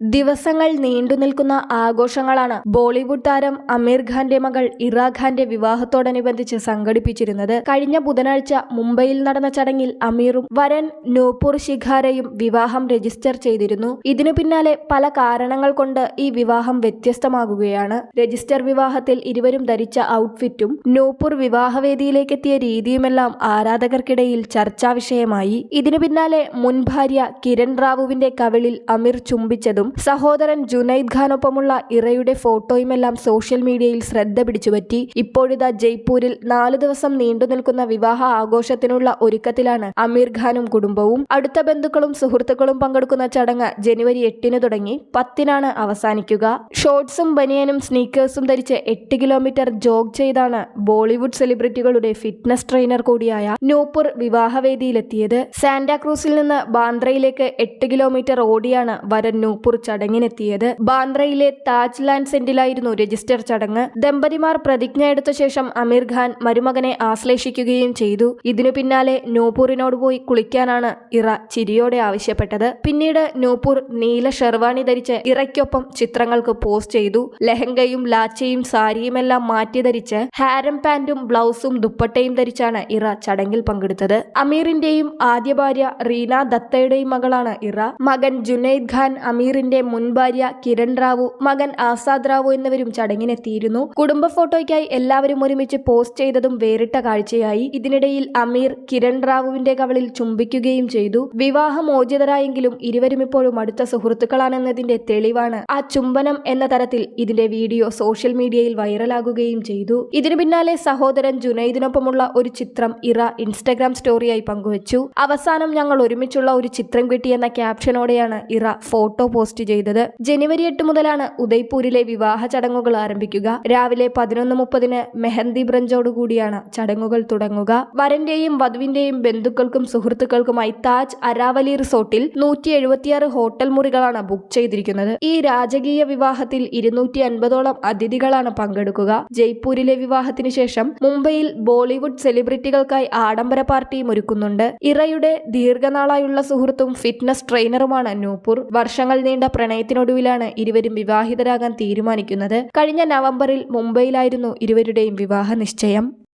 ദിവസങ്ങൾ നീണ്ടുനിൽക്കുന്ന ആഘോഷങ്ങളാണ് ബോളിവുഡ് താരം അമീർ ഖാന്റെ മകൾ ഇറാഖാന്റെ വിവാഹത്തോടനുബന്ധിച്ച് സംഘടിപ്പിച്ചിരുന്നത്. കഴിഞ്ഞ ബുധനാഴ്ച മുംബൈയിൽ നടന്ന ചടങ്ങിൽ അമീറും വരൻ നൂപൂർ ശിഖാരയും വിവാഹം രജിസ്റ്റർ ചെയ്തിരുന്നു. ഇതിനു പിന്നാലെ പല കാരണങ്ങൾ കൊണ്ട് ഈ വിവാഹം വ്യത്യസ്തമാകുകയാണ്. രജിസ്റ്റർ വിവാഹത്തിൽ ഇരുവരും ധരിച്ച ഔട്ട്ഫിറ്റും നൂപൂർ വിവാഹവേദിയിലേക്കെത്തിയ രീതിയുമെല്ലാം ആരാധകർക്കിടയിൽ ചർച്ചാ വിഷയമായി ഇതിനു പിന്നാലെ മുൻ ഭാര്യ കിരൺ റാവുവിന്റെ കവിളിൽ അമീർ ചുംബിച്ചതും സഹോദരൻ ജുനൈദ് ഖാനൊപ്പമുള്ള ഇറയുടെ ഫോട്ടോയുമെല്ലാം സോഷ്യൽ മീഡിയയിൽ ശ്രദ്ധ പിടിച്ചുപറ്റി. ഇപ്പോഴിതാ ജയ്പൂരിൽ നാല് ദിവസം നീണ്ടുനിൽക്കുന്ന വിവാഹ ആഘോഷത്തിനുള്ള ഒരുക്കത്തിലാണ് അമീർ ഖാനും കുടുംബവും. അടുത്ത ബന്ധുക്കളും സുഹൃത്തുക്കളും പങ്കെടുക്കുന്ന ചടങ്ങ് ജനുവരി എട്ടിന് തുടങ്ങി. പത്തിനാണ് അവസാനിക്കുക. ഷോർട്സും ബനിയനും സ്നീക്കേഴ്സും ധരിച്ച് എട്ട് കിലോമീറ്റർ ജോഗ് ചെയ്താണ് ബോളിവുഡ് സെലിബ്രിറ്റികളുടെ ഫിറ്റ്നസ് ട്രെയിനർ കൂടിയായ നൂപുർ വിവാഹവേദിയിലെത്തിയത്. സാന്റാക്രൂസിൽ നിന്ന് ബാന്ദ്രയിലേക്ക് എട്ട് കിലോമീറ്റർ ഓടിയാണ് വരൻ നൂപുർ ചടങ്ങിനെത്തിയത്. ബാന്ദ്രയിലെ താജ് ലാൻഡ് സെന്റിലായിരുന്നു രജിസ്റ്റർ ചടങ്ങ്. ദമ്പതിമാർ പ്രതിജ്ഞ എടുത്ത ശേഷം അമീർ ഖാൻ മരുമകനെ ആശ്ലേഷിക്കുകയും ചെയ്തു. ഇതിനു പിന്നാലെ നൂപൂറിനോട് പോയി കുളിക്കാനാണ് ഇറ ചിരിയോടെ ആവശ്യപ്പെട്ടത്. പിന്നീട് നൂപൂർ നീല ഷെർവാണി ധരിച്ച് ഇറയ്ക്കൊപ്പം ചിത്രങ്ങൾക്ക് പോസ്റ്റ് ചെയ്തു. ലഹങ്കയും ലാച്ചയും സാരിയുമെല്ലാം മാറ്റി ധരിച്ച് ഹാരം പാന്റും ബ്ലൗസും ദുപ്പട്ടയും ധരിച്ചാണ് ഇറ ചടങ്ങിൽ പങ്കെടുത്തത്. അമീറിന്റെയും ആദ്യ ഭാര്യ റീന ദത്തയുടെയും മകളാണ് ഇറ. മകൻ ജുനൈദ് ഖാൻ അമീറിന്റെ മുൻ ഭാര്യ കിരൺ റാവു മകൻ ആസാദ് റാവു എന്നിവരും ചടങ്ങിനെത്തിയിരുന്നു. കുടുംബ ഫോട്ടോയ്ക്കായി എല്ലാവരും ഒരുമിച്ച് പോസ്റ്റ് ചെയ്തതും വേറിട്ട കാഴ്ചയായി. ഇതിനിടയിൽ അമീർ കിരൺ റാവുവിന്റെ കവളിൽ ചുംബിക്കുകയും ചെയ്തു. വിവാഹമോചിതരായെങ്കിലും ഇരുവരും ഇപ്പോഴും അടുത്ത സുഹൃത്തുക്കളാണെന്നതിന്റെ തെളിവാണ് ആ ചുംബനം എന്ന തരത്തിൽ ഇതിന്റെ വീഡിയോ സോഷ്യൽ മീഡിയയിൽ വൈറലാകുകയും ചെയ്തു. ഇതിനു പിന്നാലെ സഹോദരൻ ജുനൈദിനൊപ്പമുള്ള ഒരു ചിത്രം ഇറ ഇൻസ്റ്റഗ്രാം സ്റ്റോറിയായി പങ്കുവച്ചു. അവസാനം ഞങ്ങൾ ഒരുമിച്ചുള്ള ഒരു ചിത്രം കിട്ടിയെന്ന ക്യാപ്ഷനോടെയാണ് ഇറ ഫോട്ടോ പോസ്റ്റ് ചെയ്തത്. ജനുവരി എട്ട് മുതലാണ് ഉദയ്പൂരിലെ വിവാഹ ചടങ്ങുകൾ ആരംഭിക്കുക. രാവിലെ പതിനൊന്ന് മുപ്പതിന് മെഹന്തി ബ്രഞ്ചോടുകൂടിയാണ് ചടങ്ങുകൾ തുടങ്ങുക. വരന്റെയും വധുവിന്റെയും ബന്ധുക്കൾക്കും സുഹൃത്തുക്കൾക്കുമായി താജ് അരാവലി റിസോർട്ടിൽ നൂറ്റി എഴുപത്തിയാറ് ഹോട്ടൽ മുറികളാണ് ബുക്ക് ചെയ്തിരിക്കുന്നത്. ഈ രാജകീയ വിവാഹത്തിൽ ഇരുന്നൂറ്റി അൻപതോളം അതിഥികളാണ് പങ്കെടുക്കുക. ജയ്പൂരിലെ വിവാഹത്തിന് ശേഷം മുംബൈയിൽ ബോളിവുഡ് സെലിബ്രിറ്റികൾക്കായി ആഡംബര പാർട്ടിയും ഒരുക്കുന്നുണ്ട്. ഇറയുടെ ദീർഘനാളായുള്ള സുഹൃത്തും ഫിറ്റ്നസ് ട്രെയിനറുമാണ് നൂപൂർ. വർഷങ്ങൾ നീണ്ട പ്രണയത്തിനൊടുവിലാണ് ഇരുവരും വിവാഹിതരാകാൻ തീരുമാനിക്കുന്നത്. കഴിഞ്ഞ നവംബറിൽ മുംബൈയിലായിരുന്നു ഇരുവരുടെയും വിവാഹ നിശ്ചയം.